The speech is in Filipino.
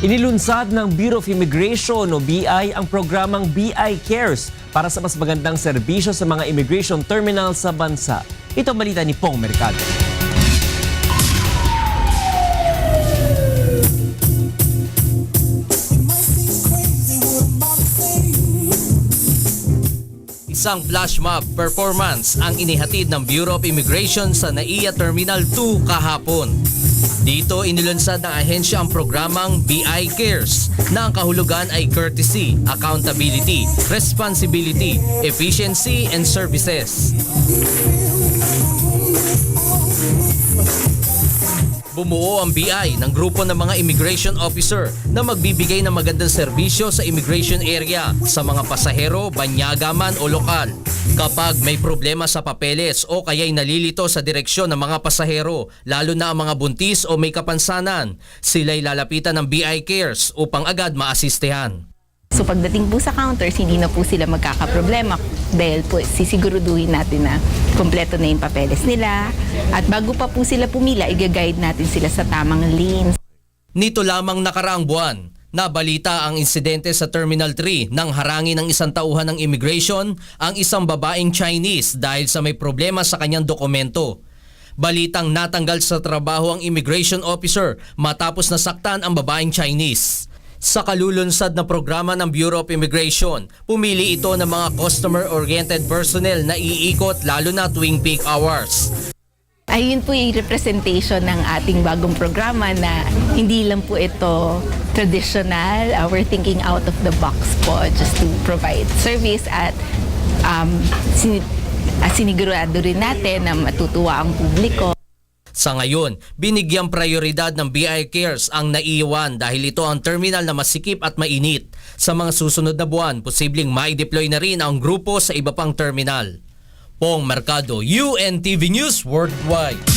Inilunsad ng Bureau of Immigration o BI ang programang BI Cares para sa mas magandang serbisyo sa mga immigration terminal sa bansa. Ito balita ni Pong Mercado. Isang flash mob performance ang inihatid ng Bureau of Immigration sa NAIA Terminal 2 kahapon. Dito inilunsad ng ahensya ang programang BI Cares na ang kahulugan ay courtesy, accountability, responsibility, efficiency, and services. Bumuo ang BI ng grupo ng mga immigration officer na magbibigay ng magandang serbisyo sa immigration area sa mga pasahero, banyaga man o lokal. Kapag may problema sa papeles o kaya'y nalilito sa direksyon ng mga pasahero, lalo na ang mga buntis o may kapansanan, sila'y lalapitan ng BI Cares upang agad maasistehan. So pagdating po sa counters, hindi na po sila magkakaproblema dahil po sisiguruduhin natin na kompleto na yung papeles nila. At bago pa po sila pumila, i-guide natin sila sa tamang lanes. Nito lamang nakaraang buwan, nabalita ang insidente sa Terminal 3 nang harangin ng isang tauhan ng immigration ang isang babaeng Chinese dahil sa may problema sa kanyang dokumento. Balitang natanggal sa trabaho ang immigration officer matapos nasaktan ang babaeng Chinese. Sa kalulunsad na programa ng Bureau of Immigration, pumili ito ng mga customer-oriented personnel na iikot lalo na tuwing peak hours. Ayun po yung representation ng ating bagong programa na hindi lang po ito traditional. Uh, we're thinking out of the box po just to provide service at um, sin- uh, sinigurado rin natin na matutuwa ang publiko. Sa ngayon, binigyang prioridad ng BI Cares ang naiiwan dahil ito ang terminal na masikip at mainit. Sa mga susunod na buwan, posibleng mai-deploy na rin ang grupo sa iba pang terminal. Pong Mercado, UNTV News Worldwide.